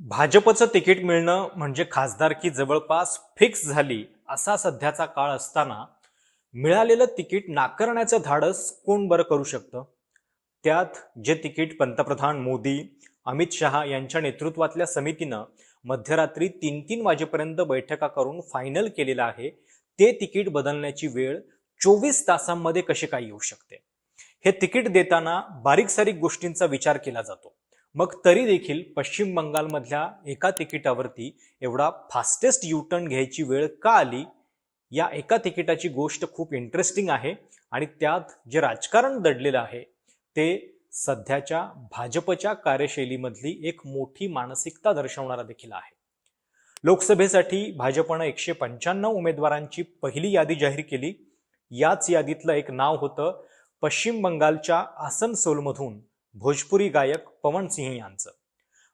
भाजपचं तिकीट मिळणं म्हणजे खासदारकी जवळपास फिक्स झाली असा सध्याचा काळ असताना मिळालेलं तिकीट नाकारण्याचं धाडस कोण बरं करू शकतं? त्यात जे तिकीट पंतप्रधान मोदी अमित शहा यांच्या नेतृत्वातल्या समितीनं मध्यरात्री तीन तीन वाजेपर्यंत बैठका करून फायनल केलेलं आहे ते तिकीट बदलण्याची वेळ चोवीस तासांमध्ये कशी काय येऊ शकते? हे तिकीट देताना बारीक सारीक गोष्टींचा विचार केला जातो. मग तरी देखील पश्चिम बंगालमधल्या एका तिकिटावरती एवढा फास्टेस्ट युटर्न घ्यायची वेळ का आली? या एका तिकिटाची गोष्ट खूप इंटरेस्टिंग आहे आणि त्यात जे राजकारण दडलेलं आहे ते सध्याच्या भाजपच्या कार्यशैलीमधली एक मोठी मानसिकता दर्शवणारा देखील आहे. लोकसभेसाठी भाजपनं एकशे पंच्याण्णव उमेदवारांची पहिली यादी जाहीर केली. याच यादीतलं एक नाव होतं पश्चिम बंगालच्या आसनसोलमधून भोजपुरी गायक पवन सिंह यांचं.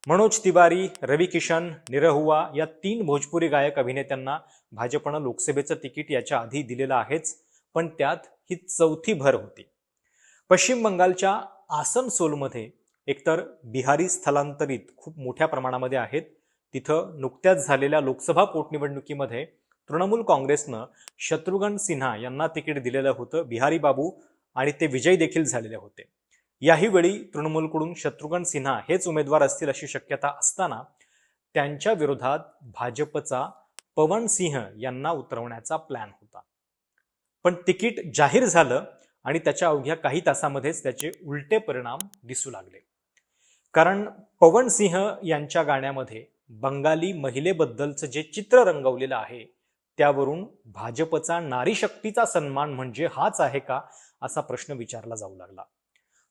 मनोज तिवारी रवी किशन निरहुआ या तीन भोजपुरी गायक अभिनेत्यांना भाजपनं लोकसभेचं तिकीट याच्या आधी दिलेलं आहेच पण त्यात ही चौथी भर होती. पश्चिम बंगालच्या आसनसोलमध्ये एकतर बिहारी स्थलांतरित खूप मोठ्या प्रमाणामध्ये आहेत तिथं नुकत्याच झालेल्या लोकसभा पोटनिवडणुकीमध्ये तृणमूल काँग्रेसनं शत्रुघ्न सिन्हा यांना तिकीट दिलेलं होतं बिहारी बाबू आणि ते विजयी देखील झालेले होते. याही वेळी तृणमूलकडून शत्रुघ्न सिन्हा हेच उमेदवार असतील अशी शक्यता असताना त्यांच्या विरोधात भाजपचा पवन सिंह यांना उतरवण्याचा प्लॅन होता. पण तिकीट जाहीर झालं आणि त्याच्या अवघ्या काही तासामध्येच त्याचे उलटे परिणाम दिसू लागले. कारण पवन सिंह यांच्या गाण्यामध्ये बंगाली महिलेबद्दलचं जे चित्र रंगवलेलं आहे त्यावरून भाजपचा नारी शक्तीचा सन्मान म्हणजे हाच आहे का असा प्रश्न विचारला जाऊ लागला.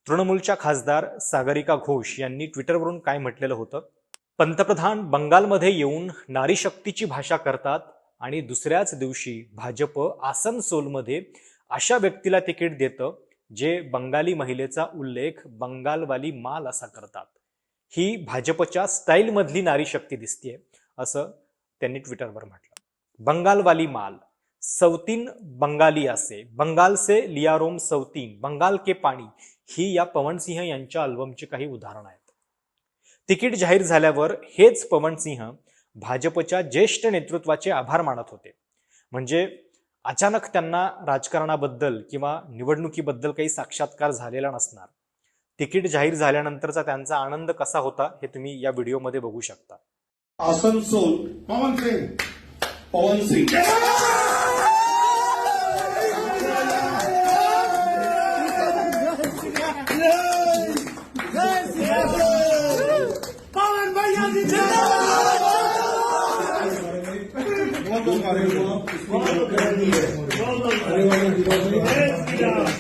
तृणमूलच्या खासदार सागरिका घोष यांनी ट्विटरवरून काय म्हटलेलं होतं? पंतप्रधान बंगालमध्ये येऊन नारी शक्तीची भाषा करतात आणि दुसऱ्याच दिवशी भाजप आसनसोलमध्ये अशा व्यक्तीला तिकीट देतं जे बंगाली महिलेचा उल्लेख बंगालवाली माल असा करतात. ही भाजपच्या स्टाईलमधली नारी शक्ती दिसतीये असं त्यांनी ट्विटरवर म्हटलं. बंगालवाली माल सौतीन बंगाली असे बंगाल से लियारोम सौतीन बंगाल के पाणी ही या पवनसिंह यांच्या अल्बमची काही उदाहरणं आहेत. तिकीट जाहीर झाल्यावर हेच पवनसिंह भाजपच्या ज्येष्ठ नेतृत्वाचे आभार मानत होते. म्हणजे अचानक त्यांना राजकारणाबद्दल किंवा निवडणुकीबद्दल काही साक्षात्कार झालेला नसणार. तिकीट जाहीर झाल्यानंतरचा त्यांचा आनंद कसा होता हे तुम्ही या व्हिडिओमध्ये बघू शकता. आसनसोल पवन सिंग पवन सिंग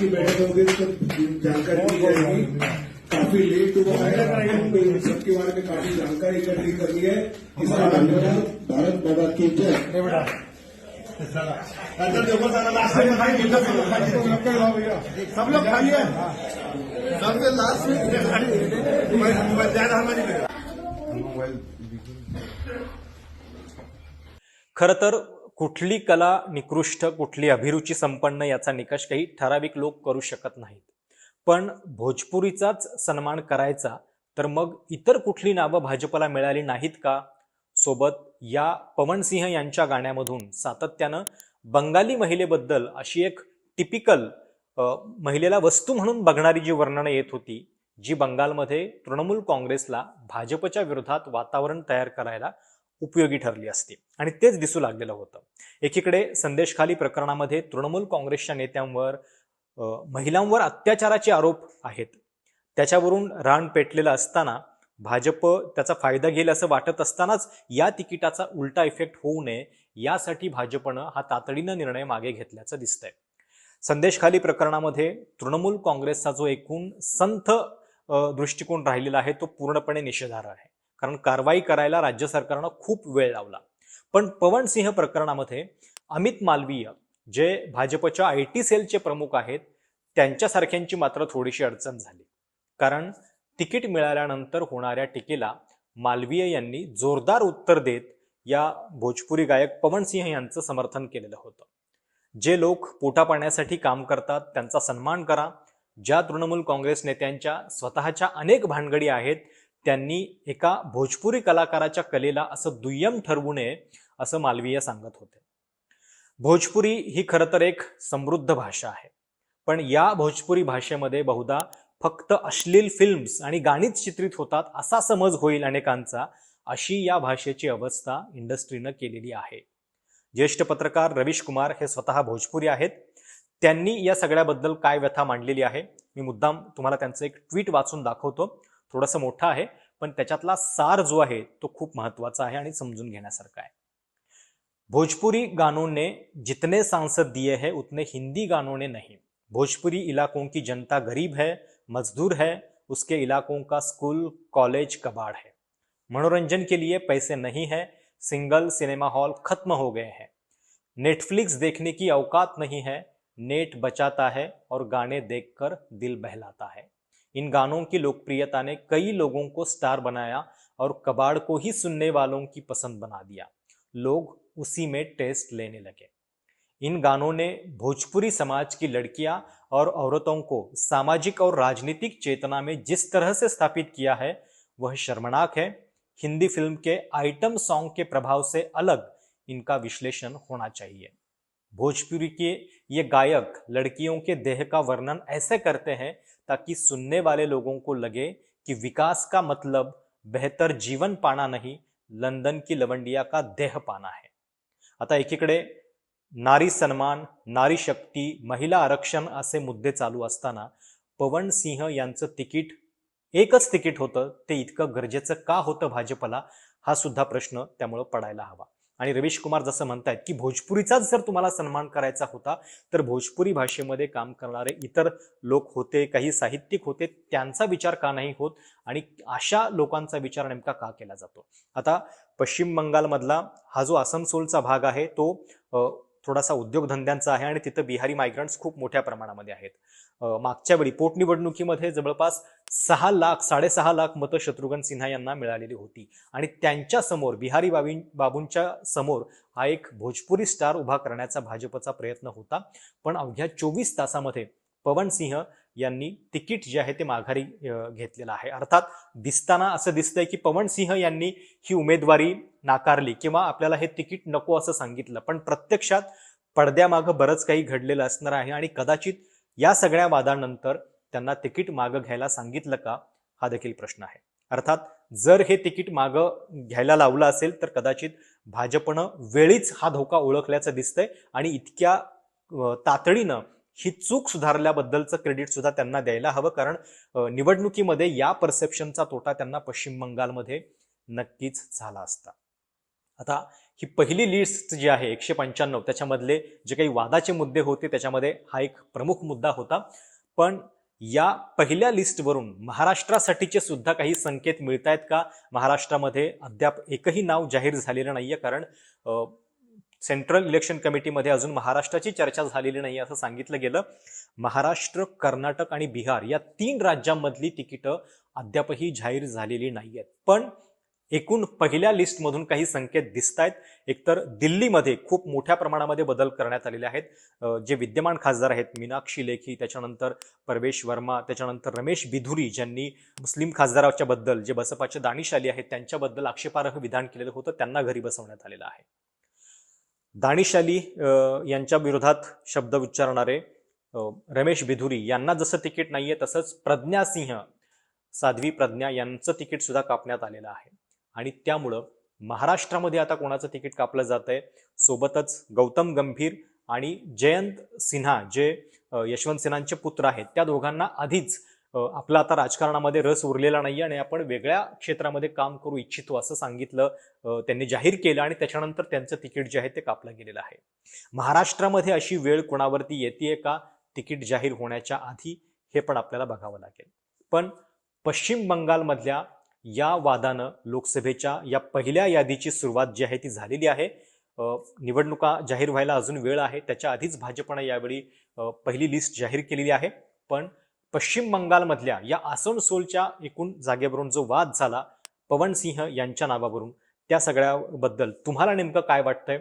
की बैठक होगी तो जानकारी दी जाएगी। काफ़ी लेट हुआ है हमको इन सबके बारे में काफ़ी जानकारी इकट्ठी करनी है। इसका धन्यवाद। भारत बाबा की जय। सब लोग खाइए सब लोग सबसे लास्ट में मोबाइल ज़्यादा हमारी मोबाइल खरं तर कुठली कला निकृष्ट कुठली अभिरुची संपन्न याचा निकष काही ठराविक लोक करू शकत नाहीत. पण भोजपुरीचाच सन्मान करायचा तर मग इतर कुठली नावं भाजपला मिळाली नाहीत का? सोबत या पवनसिंह यांच्या गाण्यामधून सातत्यानं बंगाली महिलेबद्दल अशी एक टिपिकल महिलेला वस्तू म्हणून बघणारी जी वर्णनं येत होती जी बंगालमध्ये तृणमूल काँग्रेसला भाजपच्या विरोधात वातावरण तयार करायला उपयोगी ठरली असती. आणि तेच दिसू लागलेलं होतं. एकीकडे संदेशखाली प्रकरणामध्ये तृणमूल काँग्रेसच्या नेत्यांवर महिलांवर अत्याचाराचे आरोप आहेत. त्याच्यावरून रान पेटलेलं असताना भाजप त्याचा फायदा घेईल असं वाटत असतानाच या तिकिटाचा उलटा इफेक्ट होऊ नये यासाठी भाजपनं हा तातडीनं निर्णय मागे घेतल्याचं दिसतंय. संदेशखाली प्रकरणामध्ये तृणमूल काँग्रेसचा जो एकूण संथ दृष्टिकोन राहिलेला आहे तो पूर्णपणे निषेधार्ह आहे. कारण कारवाई करायला राज्य सरकारनं खूप वेळ लावला. पण पवन सिंह प्रकरणामध्ये अमित मालवीय जे भाजपच्या आय टी सेलचे प्रमुख आहेत त्यांच्यासारख्यांची मात्र थोडीशी अडचण झाली. कारण तिकीट मिळाल्यानंतर होणाऱ्या टीकेला मालवीय यांनी जोरदार उत्तर देत या भोजपुरी गायक पवन सिंह यांचं समर्थन केलेलं होतं. जे लोक पोटा पाण्यासाठी काम करतात त्यांचा सन्मान करा. ज्या तृणमूल काँग्रेस नेत्यांच्या स्वतःच्या अनेक भानगडी आहेत त्यांनी एका भोजपुरी कलाकाराच्या कलेला असं दुय्यम ठरवू नये असं मालवीय सांगत होते. भोजपुरी ही खरं तर एक समृद्ध भाषा आहे. पण या भोजपुरी भाषेमध्ये बहुधा फक्त अश्लील फिल्म्स आणि गाणीच चित्रित होतात असा समज होईल अनेकांचा अशी या भाषेची अवस्था इंडस्ट्रीनं केलेली आहे. ज्येष्ठ पत्रकार रवीश कुमार हे स्वतः भोजपुरी आहेत. त्यांनी या सगळ्याबद्दल काय व्यथा मांडलेली आहे? मी मुद्दाम तुम्हाला त्यांचं एक ट्विट वाचून दाखवतो. थोडंसं मोठं आहे, पण त्याच्यातला सार जो आहे तो खूप महत्वाचा आहे आणि समजून आहे. भोजपुरी गानों ने जितने सांसद दिए हैं, उतने हिंदी गानों ने नहीं. भोजपुरी इलाकों की जनता गरीब है, मजदूर है, उसके इलाकों का स्कूल, कॉलेज कबाड़ है. मनोरंजन के लिए पैसे नहीं है, सिंगल सिनेमा हॉल खत्म हो गए हैं. नेटफ्लिक्स देखने की औकात नहीं है, नेट बचाता है और गाने देखकर दिल बहलाता है. इन गानों की लोकप्रियता ने कई लोगों को स्टार बनाया और कबाड़ को ही सुनने वालों की पसंद बना दिया। लोग उसी में टेस्ट लेने लगे। इन गानों ने भोजपुरी समाज की लड़कियाँ और औरतों को सामाजिक और राजनीतिक चेतना में जिस तरह से स्थापित किया है, वह शर्मनाक है। हिंदी फ़िल्म के आइटम सॉन्ग के प्रभाव से अलग इनका विश्लेषण होना चाहिए। भोजपुरी के ये गायक लड़कियों के देह का वर्णन ऐसे करते हैं ताकि सुनने वाले लोगों को लगे कि विकास का मतलब बेहतर जीवन पाना नहीं लंदन की लवंडिया का देह पाना है। आता एकीकडे नारी सन्मान नारी शक्ती महिला आरक्षण असे मुद्दे चालू असताना पवन सिंह यांचं तिकीट एकच तिकीट होतं ते इतकं गरजेचं का होतं भाजपला हा सुद्धा प्रश्न त्यामुळं पडायला हवा. आणि रवीश कुमार जसं म्हणतायत की भोजपुरीचाच जर तुम्हाला सन्मान करायचा होता तर भोजपुरी भाषेमध्ये काम करणारे इतर लोक होते काही साहित्यिक होते त्यांचा विचार का नाही होत आणि अशा लोकांचा विचार नेमका का केला जातो? आता पश्चिम बंगालमधला हा जो आसनसोलचा भाग आहे तो थोडासा उद्योगधंद्यांचा आहे आणि तिथं बिहारी मायग्रंट्स खूप मोठ्या प्रमाणामध्ये आहेत. मागच्या वेळी पोटनिवडणुकीमध्ये जवळपास सहा लाख साडेसहा लाख मतं शत्रुघ्न सिन्हा यांना मिळालेली होती. आणि त्यांच्यासमोर बिहारी बाबी बाबूंच्या समोर हा एक भोजपुरी स्टार उभा करण्याचा भाजपचा प्रयत्न होता. पण अवघ्या चोवीस तासामध्ये पवन सिंह यांनी तिकीट जे आहे ते माघारी घेतलेलं आहे. अर्थात दिसताना असं दिसतंय की पवन सिंह यांनी ही उमेदवारी नाकारली किंवा आपल्याला हे तिकीट नको असं सांगितलं पण प्रत्यक्षात पडद्यामागं बरंच काही घडलेलं असणार आहे आणि कदाचित या सगळ्या वादानंतर त्यांना तिकीट मागं घ्यायला सांगितलं का हा देखील प्रश्न आहे. अर्थात जर हे तिकीट मागं घ्यायला लावलं असेल तर कदाचित भाजपनं वेळीच हा धोका ओळखल्याचं दिसतंय आणि इतक्या तातडीनं ही चूक सुधारल्याबद्दलचं क्रेडिट सुद्धा त्यांना द्यायला हवं कारण निवडणुकीमध्ये या परसेप्शनचा तोटा त्यांना पश्चिम बंगालमध्ये नक्कीच झाला असता. आता ही पहिली लिस्ट जी आहे एकशे पंच्याण्णव त्याच्यामधले जे काही वादाचे मुद्दे होते त्याच्यामध्ये हा एक प्रमुख मुद्दा होता. पण या पहिल्या लिस्टवरून महाराष्ट्रासाठीचे सुद्धा काही संकेत मिळत आहेत का? महाराष्ट्रामध्ये अद्याप एकही नाव जाहीर झालेलं नाहीये कारण सेंट्रल इलेक्शन कमिटीमध्ये अजून महाराष्ट्राची चर्चा झालेली नाही असं सांगितलं गेलं. महाराष्ट्र कर्नाटक आणि बिहार या तीन राज्यांमधली तिकीटं अद्यापही जाहीर झालेली नाही आहेत पण एकूण पहिल्या लिस्टमधून काही संकेत दिसत आहेत एकतर दिल्लीमध्ये खूप मोठ्या प्रमाणामध्ये बदल करण्यात आलेले आहेत. जे विद्यमान खासदार आहेत मीनाक्षी लेखी त्याच्यानंतर परवेश वर्मा त्याच्यानंतर रमेश बिधुरी ज्यांनी मुस्लिम खासदाराच्या बद्दल जे बसपाचे दानिशाली आहेत त्यांच्याबद्दल आक्षेपार्ह विधान केलेलं होतं त्यांना घरी बसवण्यात आलेलं आहे. दानिशाली यांच्या विरोधात शब्द उच्चारणारे रमेश बिधुरी यांना जसं तिकीट नाहीये तसंच प्रज्ञा सिंह साध्वी प्रज्ञा यांचं तिकीट सुद्धा कापण्यात आलेलं आहे. आणि त्यामुळं महाराष्ट्रामध्ये आता कोणाचं तिकीट कापलं जात आहे सोबतच गौतम गंभीर आणि जयंत सिन्हा जे यशवंत सिन्हांचे पुत्र आहेत त्या दोघांना आधीच आपला आता राजकारणामध्ये रस उरलेला नाही आणि आपण वेगळ्या क्षेत्रामध्ये काम करू इच्छितो असं सांगितलं त्यांनी जाहीर केलं आणि त्याच्यानंतर त्यांचं तिकीट जे आहे ते कापलं गेलेलं आहे. महाराष्ट्रामध्ये अशी वेळ कोणावरती येते का? तिकीट जाहीर होण्याच्या आधी हे पण आपल्याला बघावं लागेल. पण पश्चिम बंगालमधल्या या वादानं लोकसभेच्या या पहिल्या यादीची सुरुवात जी आहे ती झालेली आहे. निवडणुका जाहीर व्हायला अजून वेळ आहे. त्याच्या आधीच भाजपनं यावेळी पहिली लिस्ट जाहीर केलेली आहे. पण पश्चिम बंगालमधल्या या आसनसोलच्या एकूण जागेवरून जो वाद झाला पवन सिंह यांच्या नावावरून त्या सगळ्याबद्दल तुम्हाला नेमकं काय वाटतंय?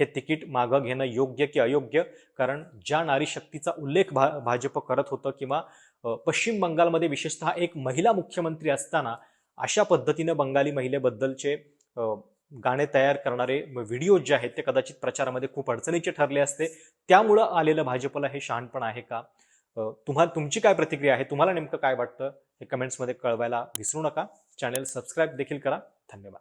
हे तिकीट मागं घेणं योग्य की अयोग्य? कारण ज्या नारी शक्तीचा उल्लेख भा भाजप करत होतं किंवा पश्चिम बंगालमध्ये विशेषतः एक महिला मुख्यमंत्री असताना अशा पद्धतीनं बंगाली महिलेबद्दलचे गाणे तयार करणारे व्हिडिओ जे आहेत ते कदाचित प्रचारामध्ये खूप अडचणीचे ठरले असते. त्यामुळं आलेलं भाजपला हे शहाणपण आहे का? तुम्हा तुम्हाला तुमची काय प्रतिक्रिया आहे? तुम्हाला नेमकं काय वाटतं? हे कमेंट्समध्ये कळवायला विसरू नका. चॅनेल सबस्क्राईब देखील करा. धन्यवाद.